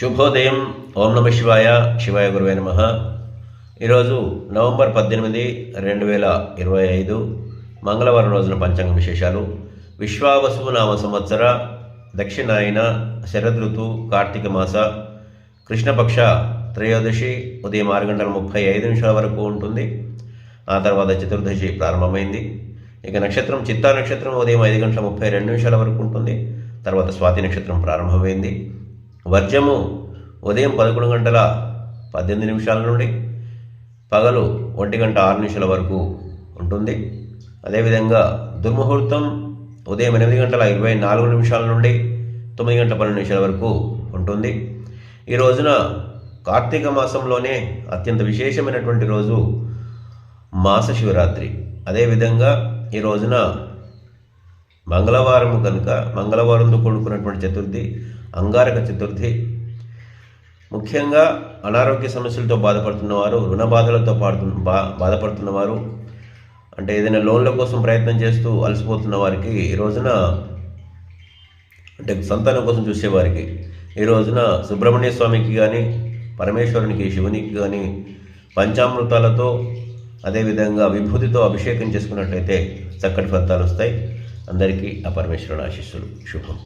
శుభోదయం. ఓం నమ శివాయ. శివాయ గురువే నమ. ఈరోజు నవంబర్ పద్దెనిమిది రెండు వేల ఇరవై ఐదు మంగళవారం రోజున పంచాంగ విశేషాలు. విశ్వావసు నామ సంవత్సర దక్షిణాయన శరదృతు కార్తీక మాస కృష్ణపక్ష త్రయోదశి ఉదయం ఆరు గంటల ముప్పై ఐదు నిమిషాల వరకు ఉంటుంది. ఆ తర్వాత చతుర్దశి ప్రారంభమైంది. ఇక నక్షత్రం చిత్తా నక్షత్రం ఉదయం ఐదు గంటల ముప్పై రెండు నిమిషాల వరకు ఉంటుంది. తర్వాత స్వాతి నక్షత్రం ప్రారంభమైంది. వర్జము ఉదయం పదకొండు గంటల పద్దెనిమిది నిమిషాల నుండి పగలు ఒంటి గంట ఆరు నిమిషాల వరకు ఉంటుంది. అదేవిధంగా దుర్ముహూర్తం ఉదయం ఎనిమిది గంటల ఇరవై నాలుగు నిమిషాల నుండి తొమ్మిది గంటల పన్నెండు నిమిషాల వరకు ఉంటుంది. ఈ రోజున కార్తీక మాసంలోనే అత్యంత విశేషమైనటువంటి రోజు మాస శివరాత్రి. అదేవిధంగా ఈ రోజున మంగళవారం కనుక మంగళవారంతో కూడుకున్నటువంటి చతుర్థి అంగారక చతుర్థి. ముఖ్యంగా అనారోగ్య సమస్యలతో బాధపడుతున్నవారు రుణ బాధలతో పాడుతు బా బాధపడుతున్నవారు అంటే ఏదైనా లోన్ల కోసం ప్రయత్నం చేస్తూ అలసిపోతున్న వారికి ఈ రోజున అంటే సంతానం కోసం చూసేవారికి ఈ రోజున సుబ్రహ్మణ్య స్వామికి కానీ పరమేశ్వరునికి శివునికి కానీ పంచామృతాలతో అదేవిధంగా విభూతితో అభిషేకం చేసుకున్నట్లయితే చక్కటి ఫలితాలు వస్తాయి. అందరికీ ఆ పరమేశ్వరుని ఆశీస్సులు. శుభం.